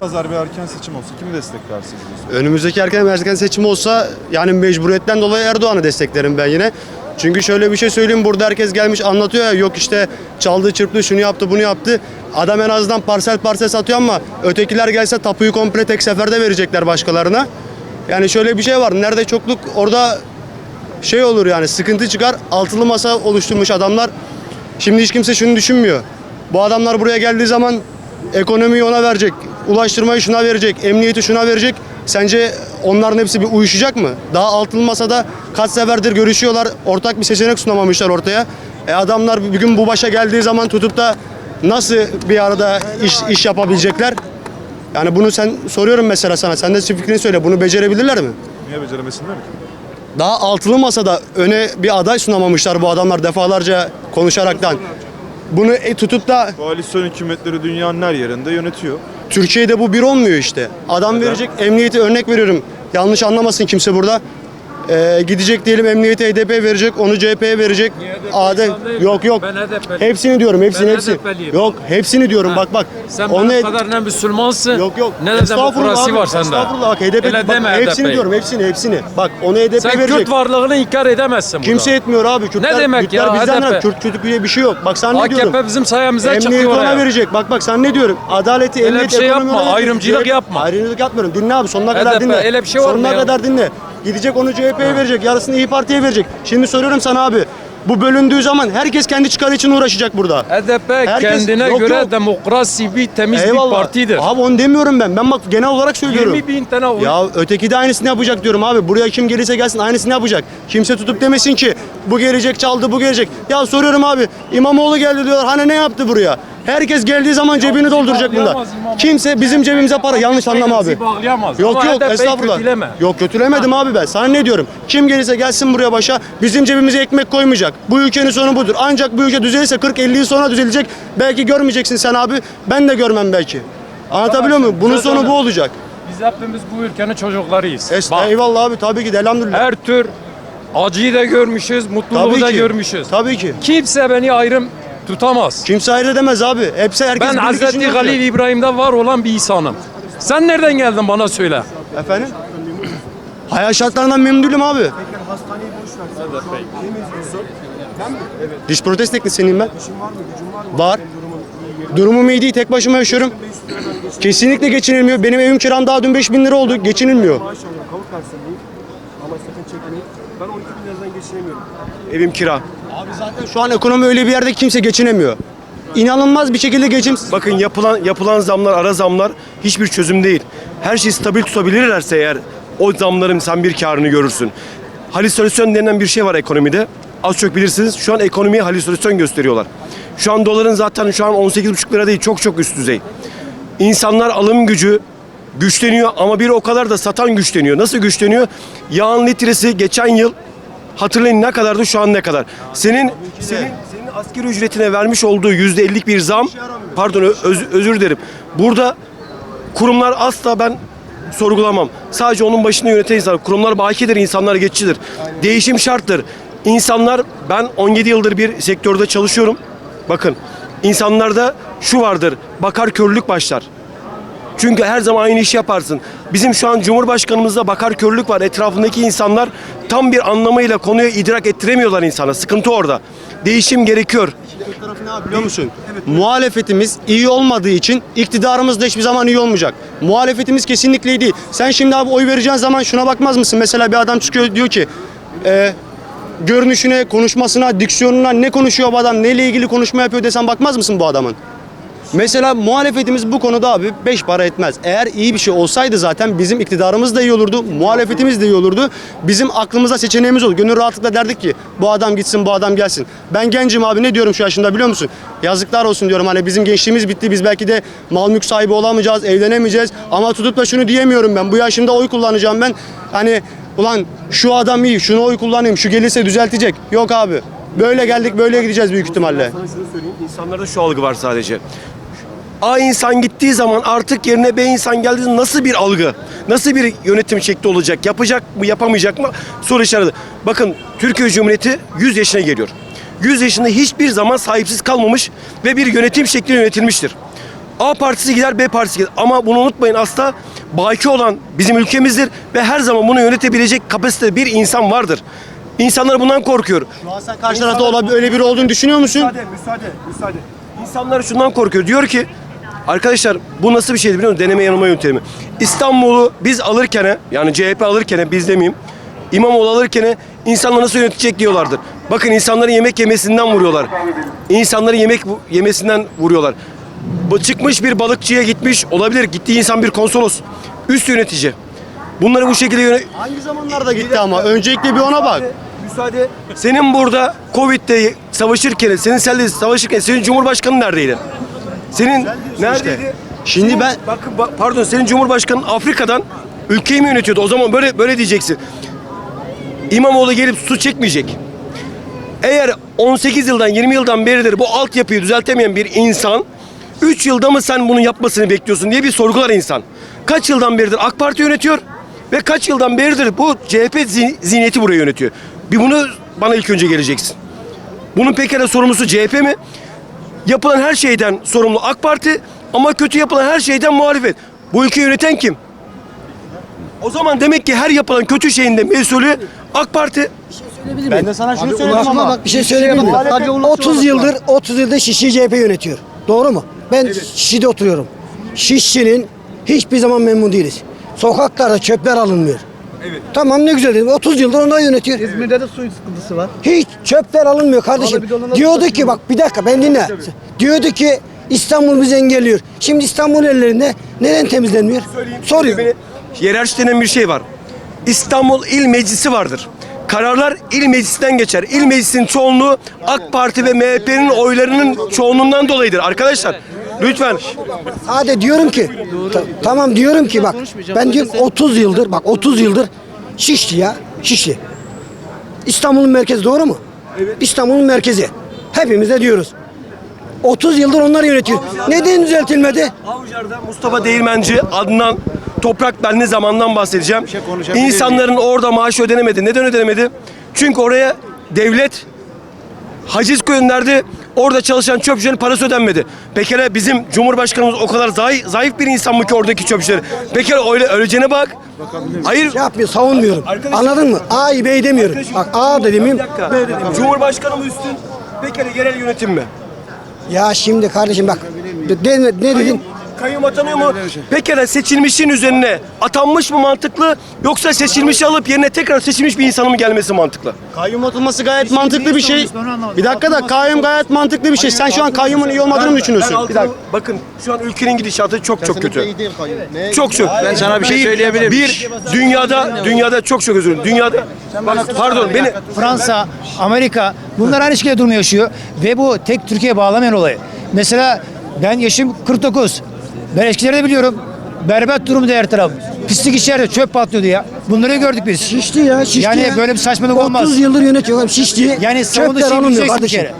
Pazar bir erken seçim olsa kimi desteklersiniz? Önümüzdeki erken erken seçim olsa yani mecburiyetten dolayı Erdoğan'ı desteklerim ben yine. Çünkü şöyle bir şey söyleyeyim burada herkes gelmiş anlatıyor ya yok işte çaldı çırptı şunu yaptı bunu yaptı. Adam en azından parsel parsel satıyor ama ötekiler gelse tapuyu komple tek seferde verecekler başkalarına. Yani şöyle bir şey var nerede çokluk orada şey olur yani sıkıntı çıkar altılı masa oluşturmuş adamlar. Şimdi hiç kimse şunu düşünmüyor. Bu adamlar buraya geldiği zaman ekonomiyi ona verecek, ulaştırmayı şuna verecek, emniyeti şuna verecek. Sence onların hepsi bir uyuşacak mı? Daha altılı masada kaç seferdir görüşüyorlar, ortak bir seçenek sunamamışlar ortaya. E adamlar bir gün bu başa geldiği zaman tutup da nasıl bir arada iş, iş yapabilecekler? Yani bunu sen soruyorum mesela sana. Sen de fikrini söyle. Bunu becerebilirler mi? Niye beceremesinler ki? Daha altılı masada öne bir aday sunamamışlar bu adamlar defalarca konuşaraktan. Bunu e, tutup da Koalisyon hükümetleri dünyanın her yerinde yönetiyor. Türkiye'de bu bir olmuyor işte. Adam verecek emniyeti örnek veriyorum. Yanlış anlamasın kimse burada. Ee, gidecek diyelim emniyeti HDP verecek, onu CHP'ye verecek. AD yok yok. Ben HDP'liyim. Hepsini diyorum, hepsini Ben hepsini. HDP'liyim. Yok, hepsini diyorum. Bak bak. Sen Onu benim kadar ne Müslümansın Yok yok. ne de Estağfurullah demokrasi abi, var sende. Estağfurullah bak HDP Öyle bak, deme hepsini HDP'yi. diyorum hepsini hepsini. Bak onu HDP Sen verecek. Kürt varlığını inkar edemezsin burada. Kimse etmiyor abi. Kürtler, demek Kürtler ya, bizden HDP? Kürt Kürt diye bir şey yok. Bak sen ne AKP diyorum? bizim sayemizde Emniyeti çıkıyor ona oraya. verecek. Bak bak sen ne diyorum? Adaleti, Öyle emniyet, bir şey ekonomi yapma, ona verecek. ayrımcılık yapma. Ayrımcılık yapmıyorum. Dinle abi sonuna kadar HDP, dinle. öyle bir şey var mı sonuna ya? kadar dinle. Gidecek onu CHP'ye verecek. Yarısını İyi Parti'ye verecek. Şimdi soruyorum sana abi. Bu bölündüğü zaman herkes kendi çıkarı için uğraşacak burada. HDP Herkes- kendine Yok, göre yok. demokrasi bir temiz bir partidir. Abi onu demiyorum ben. Ben bak genel olarak söylüyorum. 20 bin tane oy. Ya öteki de aynısını yapacak diyorum abi. Buraya kim gelirse gelsin aynısını yapacak. Kimse tutup demesin ki bu gelecek çaldı bu gelecek. Ya soruyorum abi İmamoğlu geldi diyorlar. Hani ne yaptı buraya? Herkes geldiği zaman cebini dolduracak İmamoğlu. Kimse bizim cebimize para. Yanlış anlama abi. Yok yok estağfurullah. Yok kötülemedim abi ben. Sana ne diyorum? Kim gelirse gelsin buraya başa bizim cebimize ekmek koymayacak. Bu ülkenin sonu budur. Ancak bu ülke düzelirse 40-50 yıl sonra düzelecek. Belki görmeyeceksin sen abi. Ben de görmem belki. Anlatabiliyor muyum? Bunun sonu bu olacak. Biz hepimiz bu ülkenin çocuklarıyız. Es- Bak, Eyvallah abi tabii ki de elhamdülillah. her tür acıyı da görmüşüz, mutluluğu Tabii da ki. görmüşüz. Tabii ki. Kimse beni ayrım tutamaz. Kimse ayrı demez abi. Hepsi herkes Ben birlik Hazreti. Halil İbrahim'de var olan bir insanım. Sen nereden geldin bana söyle. Efendim? Hayat şartlarından memnun değilim abi. Diş protez teknisyeniyim ben. Var. Durumum iyi değil. Tek başıma yaşıyorum. Kesinlikle geçinilmiyor. Benim evim kiram daha dün 5000 lira oldu. Geçinilmiyor. Ama sakın çekmeyin. Ben 12 bin liradan geçinemiyorum. Evim kira. Abi zaten şu an ekonomi öyle bir yerde ki kimse geçinemiyor. İnanılmaz bir şekilde geçim. Bakın yapılan yapılan zamlar, ara zamlar hiçbir çözüm değil. Her şeyi stabil tutabilirlerse eğer o zamların sen bir karını görürsün. Halüsinasyon denilen bir şey var ekonomide. Az çok bilirsiniz. Şu an ekonomiye halüsinasyon gösteriyorlar. Şu an doların zaten şu an 18,5 lira değil. Çok çok üst düzey. İnsanlar alım gücü güçleniyor ama bir o kadar da satan güçleniyor. Nasıl güçleniyor? Yağın litresi geçen yıl hatırlayın ne kadardı şu an ne kadar? Senin senin senin asgari ücretine vermiş olduğu yüzde ellik bir zam pardon öz- özür dilerim. Burada kurumlar asla ben sorgulamam. Sadece onun başında yöneten insanlar. Kurumlar bakidir, insanlar geçicidir. Değişim şarttır. İnsanlar ben 17 yıldır bir sektörde çalışıyorum. Bakın insanlarda şu vardır. Bakar körlük başlar. Çünkü her zaman aynı işi yaparsın. Bizim şu an Cumhurbaşkanımızda bakar körlük var. Etrafındaki insanlar tam bir anlamıyla konuya idrak ettiremiyorlar insana. Sıkıntı orada. Değişim gerekiyor. tarafı ne abi biliyor musun? Muhalefetimiz iyi olmadığı için iktidarımız da hiçbir zaman iyi olmayacak. Muhalefetimiz kesinlikle iyi değil. Sen şimdi abi oy vereceğin zaman şuna bakmaz mısın? Mesela bir adam çıkıyor diyor ki e, görünüşüne, konuşmasına, diksiyonuna ne konuşuyor bu adam, neyle ilgili konuşma yapıyor desen bakmaz mısın bu adamın? Mesela muhalefetimiz bu konuda abi beş para etmez. Eğer iyi bir şey olsaydı zaten bizim iktidarımız da iyi olurdu, muhalefetimiz de iyi olurdu. Bizim aklımızda seçeneğimiz olur. Gönül rahatlıkla derdik ki bu adam gitsin, bu adam gelsin. Ben gencim abi ne diyorum şu yaşımda biliyor musun? Yazıklar olsun diyorum hani bizim gençliğimiz bitti. Biz belki de mal mülk sahibi olamayacağız, evlenemeyeceğiz. Ama tutup da şunu diyemiyorum ben. Bu yaşımda oy kullanacağım ben. Hani ulan şu adam iyi, şunu oy kullanayım, şu gelirse düzeltecek. Yok abi. Böyle geldik, böyle gideceğiz büyük ihtimalle. Sana şunu söyleyeyim. İnsanlarda şu algı var sadece. A insan gittiği zaman artık yerine B insan geldiği nasıl bir algı, nasıl bir yönetim şekli olacak, yapacak mı, yapamayacak mı soru işareti. Bakın Türkiye Cumhuriyeti 100 yaşına geliyor. 100 yaşında hiçbir zaman sahipsiz kalmamış ve bir yönetim şekli yönetilmiştir. A partisi gider, B partisi gider. Ama bunu unutmayın asla baki olan bizim ülkemizdir ve her zaman bunu yönetebilecek kapasitede bir insan vardır. İnsanlar bundan korkuyor. Şu an sen karşı tarafta öyle biri olduğunu düşünüyor musun? Müsaade, müsaade, müsaade. İnsanlar şundan korkuyor. Diyor ki arkadaşlar bu nasıl bir şeydi biliyor musun? Deneme yanılma yöntemi. İstanbul'u biz alırken yani CHP alırken biz demeyeyim. İmamoğlu alırken insanlar nasıl yönetecek diyorlardır. Bakın insanların yemek yemesinden vuruyorlar. İnsanların yemek yemesinden vuruyorlar. Bu çıkmış bir balıkçıya gitmiş olabilir. Gittiği insan bir konsolos. Üst yönetici. Bunları bu şekilde yönet... Hangi zamanlarda gitti ama? Öncelikle bir ona bak. Müsaade. Senin burada Covid'de savaşırken, senin senle savaşırken senin Cumhurbaşkanın neredeydi? Senin neredeydi? Şimdi Senin- ben- bakın bak, pardon senin Cumhurbaşkanın Afrika'dan ülkeyi mi yönetiyordu? O zaman böyle böyle diyeceksin. İmamoğlu gelip su çekmeyecek. Eğer 18 yıldan 20 yıldan beridir bu altyapıyı düzeltemeyen bir insan 3 yılda mı sen bunu yapmasını bekliyorsun diye bir sorgular insan. Kaç yıldan beridir AK Parti yönetiyor ve kaç yıldan beridir bu CHP zi- zihniyeti burayı yönetiyor. Bir bunu bana ilk önce geleceksin. Bunun pekala sorumlusu CHP mi? Yapılan her şeyden sorumlu AK Parti ama kötü yapılan her şeyden muhalefet. Bu ülkeyi yöneten kim? O zaman demek ki her yapılan kötü şeyin de mesulü AK Parti. Ben de sana şunu söyledim Ama bak bir şey söyleyebilir miyim? 30 yıldır 30 yıldır Şişli CHP yönetiyor. Doğru mu? Ben Şişli'de oturuyorum. Şişli'nin hiçbir zaman memnun değiliz. Sokaklarda çöpler alınmıyor. Tamam ne güzel dedim. 30 yıldır onlar yönetiyor. İzmir'de de su sıkıntısı var. Hiç çöpler alınmıyor kardeşim. Diyordu ki bak bir dakika ben dinle. Diyordu ki İstanbul bizi engelliyor. Şimdi İstanbul ellerinde neden temizlenmiyor? Soruyor. Beni- Yerarşi denen bir şey var. İstanbul İl Meclisi vardır. Kararlar il meclisinden geçer. İl meclisinin çoğunluğu AK Parti ve MHP'nin oylarının çoğunluğundan dolayıdır. Arkadaşlar lütfen. Sade diyorum ki ta- tamam diyorum ki bak ben diyorum 30 yıldır bak 30 yıldır Şişli ya Şişli. İstanbul'un merkezi doğru mu? İstanbul'un merkezi. Hepimiz de diyoruz. 30 yıldır onlar yönetiyor. Neden düzeltilmedi? Avcılar'da Mustafa Değirmenci, Adnan Toprak Benli zamandan bahsedeceğim. İnsanların orada maaşı ödenemedi. Neden ödenemedi? Çünkü oraya devlet haciz gönderdi. Orada çalışan çöpçülerin parası ödenmedi. Pekala bizim Cumhurbaşkanımız o kadar zayıf, zayıf bir insan mı ki oradaki çöpçüler? Pekala öyle öleceğine bak. Hayır. Şey yapmıyor, savunmuyorum. Arkadaşım- Anladın mı? A'yı B'yi demiyorum. Bak A dediğim Bir dakika. Cumhurbaşkanı mı üstün? Pekala yerel yönetim mi? ya şimdi kardeşim bak de, ne dedin? Kayyum atanıyor mu? Pekala seçilmişin üzerine atanmış mı mantıklı yoksa seçilmişi alıp yerine tekrar seçilmiş bir insanın mı gelmesi mantıklı? Kayyum atılması gayet mantıklı bir şey. Bir dakika da kayyum gayet mantıklı bir şey. Sen şu an kayyumun iyi olmadığını mı düşünüyorsun? Bir dakika. Bakın şu an ülkenin gidişatı çok çok kötü. Çok çok. Ben sana bir şey söyleyebilir miyim? Bir dünyada dünyada çok çok özür dilerim. Dünyada bak pardon beni Fransa, Amerika bunlar aynı şekilde durumu yaşıyor. Ve bu tek Türkiye'ye bağlamayan olayı. Mesela ben yaşım 49. Ben eskileri de biliyorum. Berbat durumda her taraf. Pislik içeride çöp patlıyordu ya. Bunları gördük biz. Şişli ya, Şişli Yani ya. böyle bir saçmalık olmaz. 30 yıldır yönetiyor Şişli. Yani savunduğu çöpler şeyi alınmıyor bileceksin bir kardeşim. kere.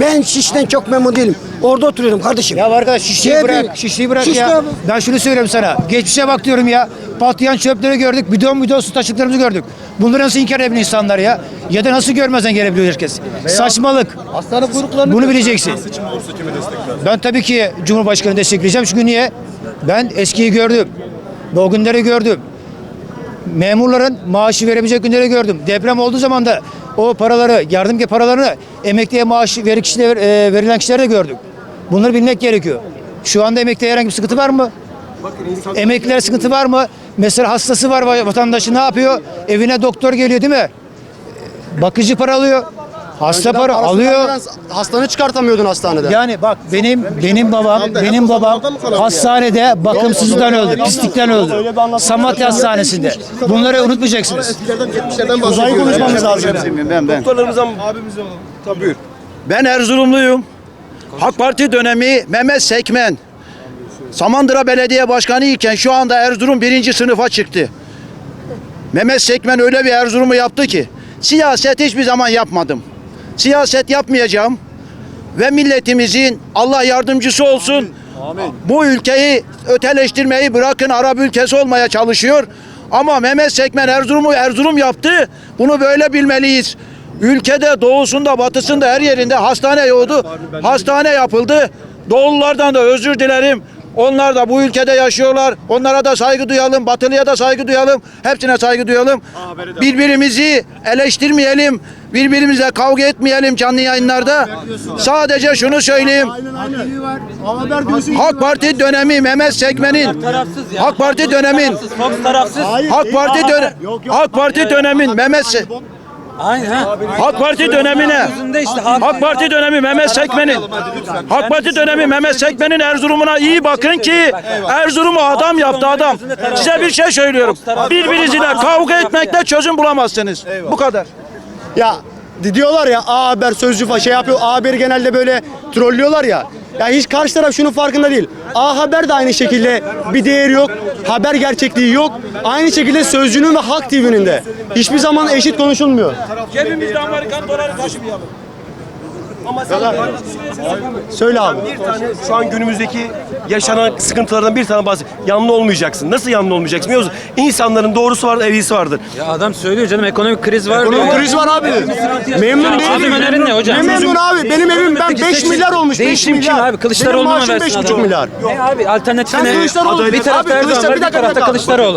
Ben Şişli'den çok memnun değilim. Orada oturuyorum kardeşim. Ya arkadaş şişliği CHP bırak, şişliği bırak Şişli ya. abi. Ben şunu söylüyorum sana. Geçmişe bak diyorum ya. Patlayan çöpleri gördük. Bidon bidon su taşıklarımızı gördük. Bunları nasıl inkar edebilir insanlar ya? Ya da nasıl görmezden gelebiliyor herkes? Saçmalık. Hastane kuyruklarını Bunu bileceksin. Ben tabii ki Cumhurbaşkanı destekleyeceğim. Çünkü niye? Ben eskiyi gördüm. O günleri gördüm. Memurların maaşı verebilecek günleri gördüm. Deprem olduğu zaman da o paraları, yardım paralarını emekliye maaş veri kişilere, verilen kişilere de gördük. Bunları bilmek gerekiyor. Şu anda emekliye herhangi bir sıkıntı var mı? Emekliler sıkıntı var mı? Mesela hastası var vatandaşı ne yapıyor? Evine doktor geliyor değil mi? Bakıcı para alıyor. Hasta para Parasını alıyor. Hastanı çıkartamıyordun hastanede. Yani bak benim benim babam benim babam hastanede bakımsızlıktan öldü, pislikten öldü. Samatya Hastanesi'nde. Bunları unutmayacaksınız. Uzayı konuşmamız lazım. Ben ben. doktorlarımızdan Tabii buyur. Ben Erzurumluyum. AK Parti dönemi Mehmet Sekmen. Samandıra Belediye Başkanı iken şu anda Erzurum birinci sınıfa çıktı. Mehmet Sekmen öyle bir Erzurum'u yaptı ki siyaset hiçbir zaman yapmadım. Siyaset yapmayacağım ve milletimizin Allah yardımcısı olsun. Bu ülkeyi öteleştirmeyi bırakın Arap ülkesi olmaya çalışıyor. Ama Mehmet Sekmen Erzurum'u Erzurum yaptı. Bunu böyle bilmeliyiz. Ülkede doğusunda batısında her yerinde hastane yoğdu. Hastane yapıldı. Doğullardan da özür dilerim. Onlar da bu ülkede yaşıyorlar. Onlara da saygı duyalım. Batılıya da saygı duyalım. Hepsine saygı duyalım. Birbirimizi eleştirmeyelim. Birbirimizle kavga etmeyelim canlı yayınlarda. Sadece şunu söyleyeyim. Halk Parti dönemi Mehmet Sekmen'in Halk Parti dönemin Halk Parti dön Halk Parti dönemin Mehmet Se- Halk Parti dönemine. Halk Parti dönemi Mehmet Sekmen'in. Halk Parti dönemi Mehmet Sekmen'in Erzurum'una iyi bakın ki Erzurum'u adam yaptı adam. Size bir şey söylüyorum. Birbirinizle kavga etmekle çözüm bulamazsınız. Bu kadar. Ya di- diyorlar ya A Haber sözcü şey yapıyor. A Haber'i genelde böyle trollüyorlar ya. Ya hiç karşı taraf şunun farkında değil. A Haber de aynı şekilde bir değeri yok. Haber gerçekliği yok. Aynı şekilde Sözcü'nün ve Halk TV'nin de. Hiçbir zaman eşit konuşulmuyor. Cebimizde Amerikan doları taşımayalım. Söyle abi. Bir tane şu an günümüzdeki yaşanan sıkıntılardan bir tane bahset. Yanlı olmayacaksın. Nasıl yanlı olmayacaksın biliyor musun? İnsanların doğrusu vardır, eğrisi vardır. Ya adam söylüyor canım ekonomik kriz var Ekonomik diyor. kriz var abi. Memnun Çözüm değilim. önerin ne hocam? Ne memnun abi? Benim evim ben 5 milyar olmuş. 5 Değişim kim milyar. abi? Kılıçdaroğlu'na Benim maaşım versin 5,5 adamı. milyar. Ne abi alternatif Sen ne? Kılıçdaroğlu- Bir tarafta Erdoğan Kılıçdaroğlu- var bir bir dakika, bir tarafta dakika. Kılıçdaroğlu.